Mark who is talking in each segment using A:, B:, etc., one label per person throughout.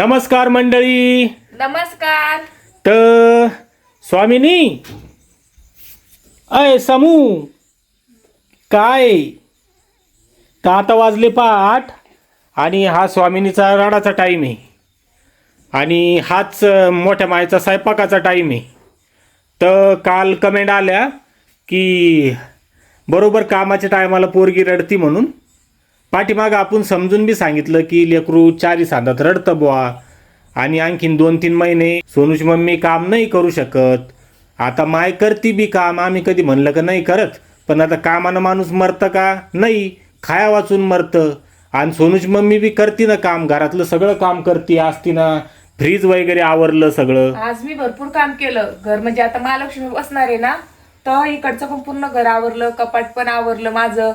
A: नमस्कार मंडळी.
B: नमस्कार.
A: तर स्वामिनी. अय समू. काय? तर आता वाजले पा आठ आणि हा स्वामिनीचा राडाचा टाईम आहे. आणि हाच मोठ्या मायचा स्वयंपाकाचा टाईम आहे. तर काल कमेंट आल्या की बरोबर कामाच्या टायमाला पोरगी रडती म्हणून पाठीमागं आपण समजून बी सांगितलं की लेकरू चारी साधात रडतं बुवा. आणि आणखीन दोन तीन महिने सोनूची मम्मी काम नाही करू शकत. आता माय करती बी काम आम्ही कधी म्हणलं का नाही करत. पण आता कामानं माणूस मरतं का? नाही. खाया वाचून मरतं. आणि सोनूची मम्मी बी करती ना काम घरातलं सगळं काम करती असती ना. फ्रीज वगैरे आवरलं सगळं.
B: आज मी भरपूर काम केलं. घर म्हणजे आता महालक्ष्मी बसणार आहे ना तर इकडचं पण पूर्ण घर आवरलं कपाट पण आवरलं माझं.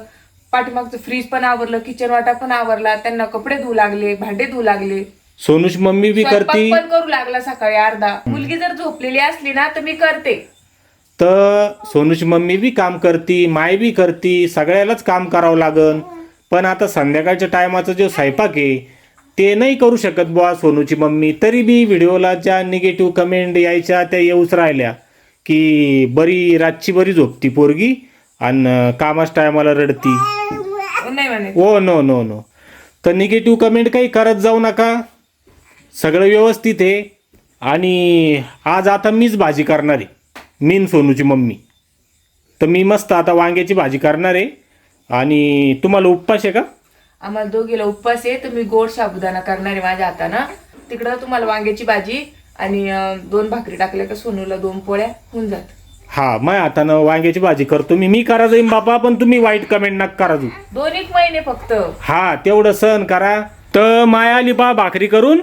B: पाठीमागचं फ्रीज पण आवरलं किचन वाटा पण आवरला त्यांना कपडे धुवू लागले भांडे धुवू लागले.
A: सोनूची मम्मी बी
B: स्वयंपाक
A: करती?
B: पण करू लागला सकाळी अर्धा. मुलगी जर झोपलेली असली ना तर मी करते.
A: तर सोनूची मम्मी बी काम करती माय बी करती सगळ्यालाच काम करावं लागन. पण आता संध्याकाळच्या टायमाचा जो स्वयंपाक आहे ते नाही करू शकत बुवा सोनूची मम्मी. तरी बी व्हिडिओला ज्या निगेटिव्ह कमेंट यायच्या त्या येऊच राहिल्या. की बरी रातची बरी झोपती पोरगी. आणि कामाच टायमाला रडती.
B: नाही म्हणे.
A: Oh no no no. तर निगेटिव्ह कमेंट काही करत जाऊ नका. सगळं व्यवस्थित आहे. आणि आज आता मीच भाजी करणार आहे. मीन सोनूची मम्मी. तर मी मस्त आता वांग्याची भाजी करणार आहे. आणि तुम्हाला उपवास आहे का?
B: आम्हाला दोघीला उपवास आहे. तर मी गोड साबुदाणा करणार आहे माझ्या हातानं. तिकडं तुम्हाला वांग्याची भाजी आणि अं, दोन भाकरी टाकल्या का सोनूला दोन पोळ्या होऊन जात
A: हा मग आता ना वांग्याची भाजी करतो मी. मी करा जाईन बाबा पण तुम्ही वाईट कमेंट नका करा जाऊ.
B: दोन एक महिने फक्त.
A: हा तेवढं सहन करा. तर माया आली बा भाकरी करून.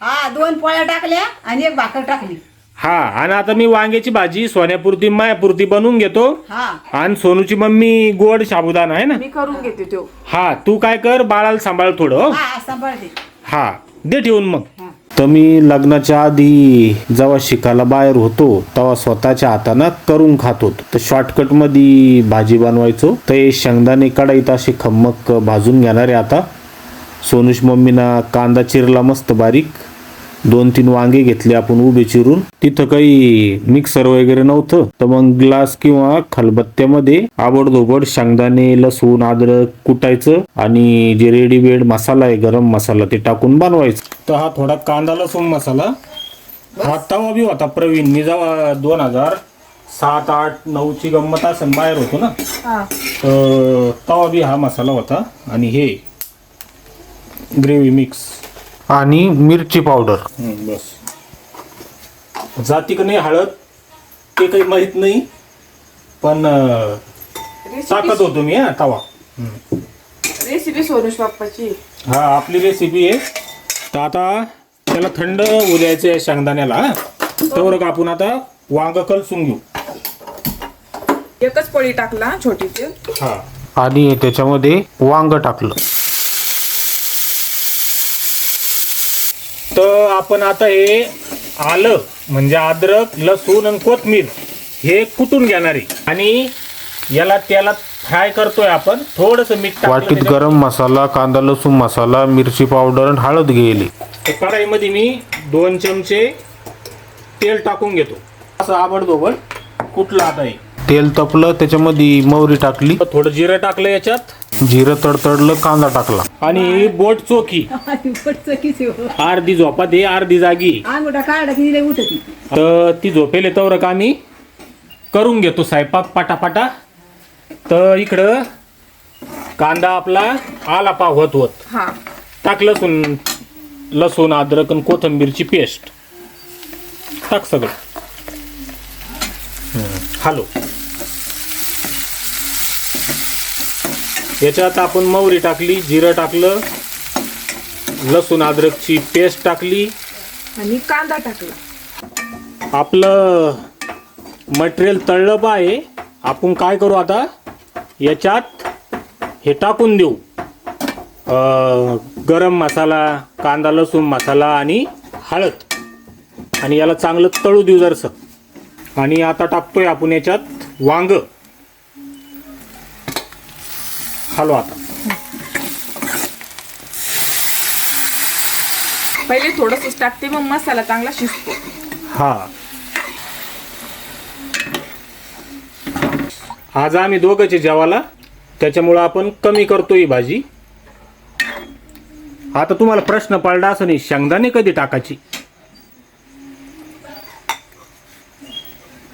C: हा दोन पोळ्या टाकल्या आणि एक भाकर टाकली.
A: हा आणि आता मी वांग्याची भाजी सोन्यापुरती मायापुरती बनवून घेतो.
C: हा.
A: आणि सोनूची मम्मी गोड साबुदाणा आहे ना?
B: मी करून घेते तो.
A: हा तू काय कर बाळाला सांभाळ थोडं हं?
C: हा सांभाळते.
A: हा दे ठेवून मग.
C: हा.
A: तर मी लग्नाच्या आधी जेव्हा शिकायला बाहेर होतो तेव्हा स्वतःच्या हातानं करून खात होतो. तर शॉर्टकटमध्ये भाजी बनवायचो. तर हे शेंगदाणे कढईत असे खम्मक भाजून घेणार आहे आता. सोनूश मम्मीना कांदा चिरला मस्त बारीक. दोन तीन वांगे घेतले आपण उभे चिरून. तिथं काही मिक्सर वगैरे नव्हतं. तर मग ग्लास किंवा खलबत्त्यामध्ये आबडधोबड शेंगदाणे लसूण अद्रक कुटायचं आणि जे रेडीमेड मसाला आहे गरम मसाला ते टाकून बनवायचं. तर हा थोडा कांदा लसूण मसाला. हा तवा बी होता प्रवीण. मी जेव्हा दोन हजार सात आठ नऊची गंमत असेल बाहेर होतो ना?
B: हा.
A: तर तवा बी हा मसाला होता. आणि हे ग्रेव्ही मिक्स आणि मिरची पावडर. बस. जाती का नाही हळद? ते काही माहीत नाही. पण अं, टाकत होतो मी हा तवा.
B: रेसिपी सोनुष बाप्पाची.
A: हा आपली रेसिपी आहे. तर आता त्याला थंड होऊ द्यायचं आहे शेंगदाण्याला हा. तेवढं आपण आता वांग कलसून घेऊ.
B: एकच पळी टाकला छोटीची.
A: हा. आणि त्याच्यामध्ये वांग टाकलं. तर आपण आता हे आलं म्हणजे अद्रक लसूण आणि कोथमीर हे कुटून घेणार आहे. आणि याला त्याला फ्राय करतोय आपण. थोडस मीठ
D: वाटीत. गरम मसाला कांदा लसूण मसाला मिरची पावडर आणि हळद गेली
A: तर कढाईमध्ये मी दोन चमचे तेल टाकून घेतो. असं आवडदोबड कुठलं आता हे?
D: तेल तपलं त्याच्यामध्ये मोहरी टाकली.
A: थोडं जिरं टाकलं याच्यात.
D: जिरं तडतडलं कांदा टाकला.
A: आणि बोट चोखी. अर्धी झोपा दे अर्धी जागी.
C: अंगुठा काढला की तिला उठती
A: तर ती झोपेल तर का आम्ही करून घेतो स्वयंपाक पाटापाटा. तर इकडं कांदा आपला आला पाव होत होत.
B: हा.
A: टाक लसूण लसूण अद्रक आणि कोथंबीरची पेस्ट. टाक सगळं. हॅलो. याच्यात आपण मोहरी टाकली जिरं टाकलं लसूण अद्रकची पेस्ट टाकली.
B: आणि कांदा टाकला.
A: आपलं मटेरियल तळलं बा आहे. आपण काय करू आता? याच्यात हे टाकून देऊ. गरम मसाला कांदा लसूण मसाला आणि हळद. आणि याला चांगलं तळू देऊ जरसं. आणि आता टाकतोय आपण याच्यात वांग. हलवा आता.
B: पहिले थोडंसंच टाकते मग मसाला चांगला शिजतो.
A: हा. आज आम्ही दोघंचे जेवाला त्याच्यामुळं आपण कमी करतो ही भाजी. आता तुम्हाला प्रश्न पडला असं नाही शेंगदाणे कधी टाकायची?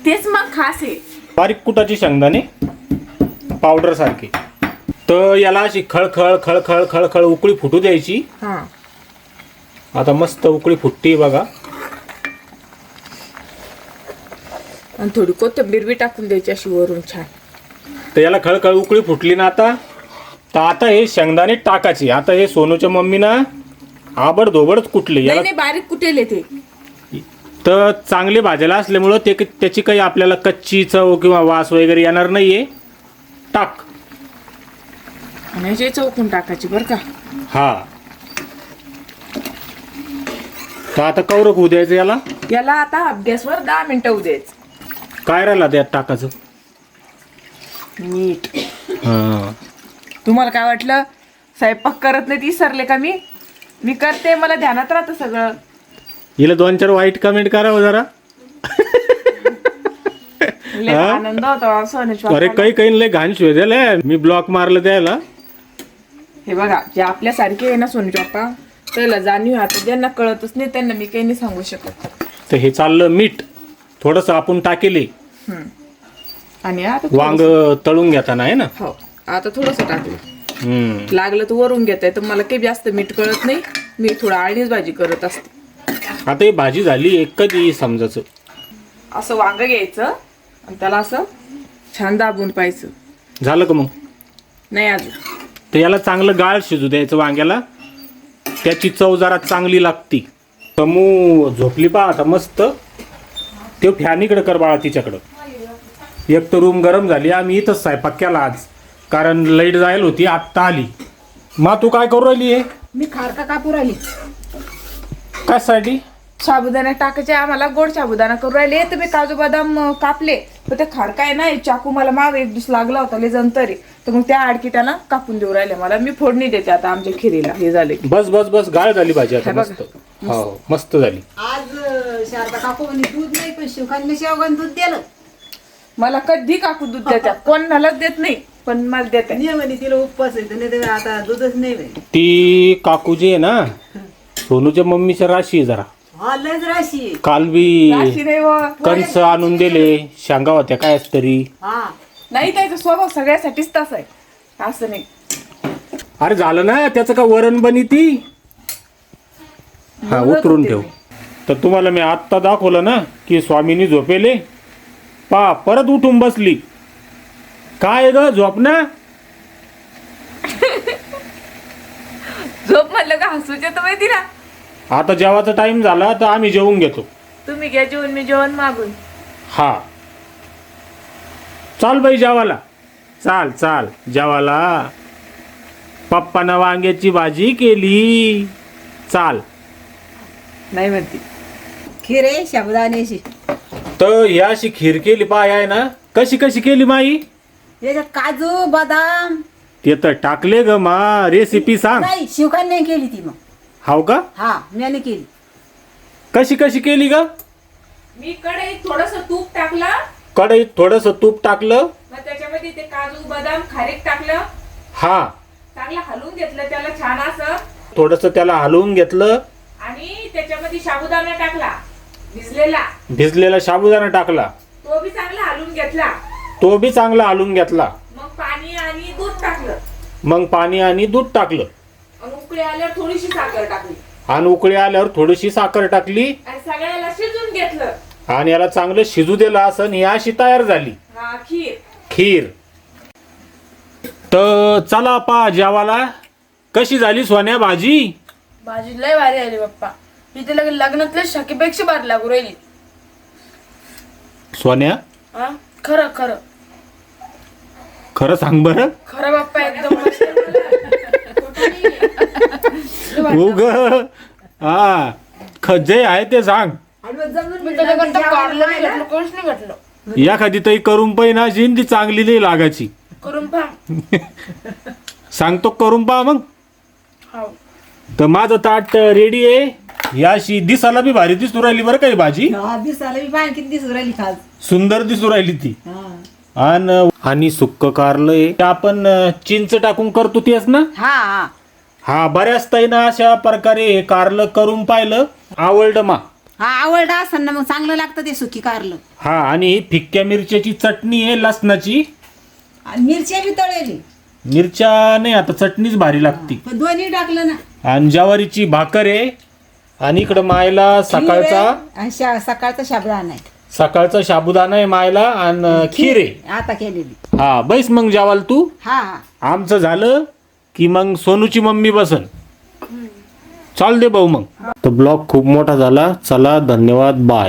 B: तेच मग खास आहे.
A: बारीक कुटाची शेंगदाणे पावडर सारखे. तर याला अशी खळखळ खळखळ खळखळ उकळी फुटू द्यायची.
B: हा.
A: आता मस्त उकळी फुटते बघा.
B: आणि थोडी कोथिंबीर बी टाकून द्यायची अशी वरून छान.
A: तर याला खळखळ उकळी फुटली ना आता. तर आता हे शेंगदाणे टाकायचे. आता हे सोनूच्या मम्मीनं आबड धोबडच कुटले.
B: नाही
A: याला
B: नाही बारीक कुटेल ते.
A: तर चांगले भाजायला असल्यामुळं ते त्याची काही आपल्याला कच्ची चव किंवा वास वगैरे येणार नाहीये. टाक.
B: आणि अशी चौकून टाकायची बरं का.
A: हा. तर आता कौरक होऊ द्यायचं याला?
B: याला आता अभ्यासवर दहा मिनिटं होऊ द्यायचं.
A: काय राहिला त्यात टाकायचं?
B: मीठ
A: हा.
B: तुम्हाला काय वाटलं? स्वयंपाक करत नाही ती सरले का मी? मी करते मला ध्यानात राहतं सगळं.
A: हिला दोन चार वाईट कमेंट करावं जरा.
B: लय? आनंद होता सोन्याच्या
A: अरे. काही काही लय घाण द्यायला मी ब्लॉक मारलं त्याला.
B: हे बघा जे आपल्यासारखे आहे ना सोनूचे बाप्पा त्याला जाणीव आता ज्यांना कळतच नाही त्यांना मी काही नाही सांगू शकत.
A: तर हे चाललं मीठ. थोडस आपण टाकेले.
B: हम्म. आणि आता
A: वांग तळून घेताना आहे ना?
B: हो. आता थोडस टाकलं
A: हम्म.
B: लागलं तर वरून घेत आहे तर मला काही जास्त मीठ कळत नाही. मी थोडं आळणीच भाजी करत असते.
A: आता ही भाजी झाली एक कधी समजायचं.
B: असं वांग घ्यायचं आणि त्याला असं छान दाबून पाहायचं.
A: झालं का मग?
B: नाही अजून.
A: तर याला चांगलं गाळ शिजू द्यायचं वांग्याला. त्याची चव जरा चांगली लागती. समू झोपली पा आता मस्त. ते फॅन इकडे कर बाळा तिच्याकडं. एक तर रूम गरम झाली. आम्ही इथंच स्वयंपाक केला आज. कारण लाइट जायला होती आत्ता आली. मा तू काय करू राहिली आहे
C: मी खारका कापू राहिली.
A: कशासाठी?
B: साबुदाणा टाकायचे आम्हाला गोड साबुदाणा करू राहिले. तर मी काजू बदाम कापले. पण ते खडका आहे ना हे चाकू मला माग एक दिवस लागला होता लय जंतरी. तर मग त्या आडकीटाला कापून देऊ राहिले. मला मी फोडणी देते आता आमच्या खिरीला. हे झाले.
A: बस बस बस. गाळ झाली भाजी आता
B: हे.
A: मस्त. हो मस्त झाली.
C: आज शारदा काकू म्हणे दूध नाही पण शिवकांनी शेवगान दूध दिलं.
B: मला कधी काकू दूध देतात कोणालाच देत नाही पण मला देत
C: नाही म्हणे तिला उपवास आहे तर नाही तर आता दूधच नाही
A: ती काकू जी आहे ना सोनूच्या मम्मीच्या राशी आहे जरा.
C: हा राशी. आहे.
A: काल बी
B: नाही व.
A: कणस आणून दिले शेंगा होत्या काय तरी.
C: हा.
B: नाही त्याचा स्वभाव सगळ्यासाठीच तसा आहे. असं नाही.
A: अरे झालं ना त्याचं का वरण बनी ती? हा उतरून ठेव. तर तुम्हाला मी आत्ता दाखवलं ना की स्वामीनी झोपेले. पा परत उठून बसली. काय ग झोप ना?
B: झोप म्हणलं का हसूचे तर माहिती ना
A: आता जेवाचा टाइम झाला तर आम्ही जेवून घेतो.
B: तुम्ही घ्या जेवण मी जेवण मागून.
A: हा. चाल बाई जेवाला चाल चाल. जेवाला पप्पानं वांग्याची भाजी केली. चाल.
B: नाही म्हणती.
C: खीर आहे साबुदाण्याची
A: तर ही अशी खीर केली पाय आहे ना. कशी कशी केली माई?
C: याच्यात काजू बदाम.
A: ते तर टाकले ग मा. रेसिपी सांग.
C: नाही शिवकांनी केली ती मग.
A: हाव का?
C: हा म्याने केली
A: कशी कशी केली ग?
B: मी कढईत थोडस तूप टाकलं.
A: कढईत थोडस तूप टाकलं.
B: मग त्याच्यामध्ये ते काजू बदाम खारीक टाकलं.
A: हा.
B: चांगलं हलवून घेतलं त्याला छान असं.
A: थोडस त्याला हलवून घेतलं.
B: आणि त्याच्यामध्ये साबुदाणा टाकला. भिजलेला.
A: भिजलेला साबुदाणा टाकला.
B: तो बी चांगला हलवून घेतला.
A: तो बी चांगला हलवून घेतला.
B: मग पाणी आणि दूध टाकलं.
A: मग पाणी आणि दूध टाकलं.
B: उकळी आल्यावर थोडीशी साखर टाकली.
A: आणि उकळी आल्यावर थोडीशी साखर टाकली.
B: आणि सगळ्याला शिजून घेतलं.
A: आणि याला चांगलं शिजू दिलं असं ही अशी तयार झाली.
B: हा खीर.
A: खीर. तर चला पा जेवाला कशी झाली सोन्या भाजी?
E: भाजी लय भारी आली बाप्पा. इथे लग्न लग्नातल्या शाकीपेक्षा भारी लागू राहिली.
A: सोन्या?
E: हा? खरं खरं.
A: खरं सांग बरं.
E: खरं बाप्पा एकदम मस्त.
A: उग. हा. ख- जे आहे ते सांग.
E: मी
C: मी
E: त्याच्याकडं
C: जेवायला
E: काढलं नाही
C: नाही
E: घेतलं कोणीच नाही घेतलं.
A: एखादी तरी करून ना ती चांगली नाही लागायची.
E: करून पहा.
A: सांगतो करून पहा मग. तर माझं ताट रेडी आहे. याशी दिसाला बी भारी दिसू राहिली बरं काही भाजी.
C: हा दिसायला मी बाय किती दिसू राहिली खास.
A: सुंदर दिसू राहिली ती.
C: हा.
A: आणि आणि सुक्क कारलं आहे. ते आपण अं, चिंच टाकून करतो तेच ना?
C: हा हा.
A: हा बऱ्याच ताईनं अशा प्रकारे कारलं करून पाहिलं. आवडलं मा.
C: हा आवडलं असं ना मग चांगलं लागतं ते सुकी कारलं.
A: हा आणि फिक्क्या मिरच्याची चटणी आहे लसणाची.
C: आणि मिरच्या बी तळेली
A: मिरच्या नाही आता चटणीच भारी लागती.
C: पण दोन्ही टाकलं ना.
A: आणि ज्वारीची भाकर आहे. आणि इकडं मायला सकाळचा
C: आणि शा- सकाळचा शाबळा नाही
A: सकाळचा साबुदाणा आहे मायला आणि खीर आहे.
C: आता केलेली.
A: हा बैस मग जेवाल तू.
C: हा हा.
A: आमचं झालं. की मग सोनूची मम्मी बसन. चाल दे भाऊ मग. तो ब्लॉग खूप मोठा झाला. चला धन्यवाद. बाय.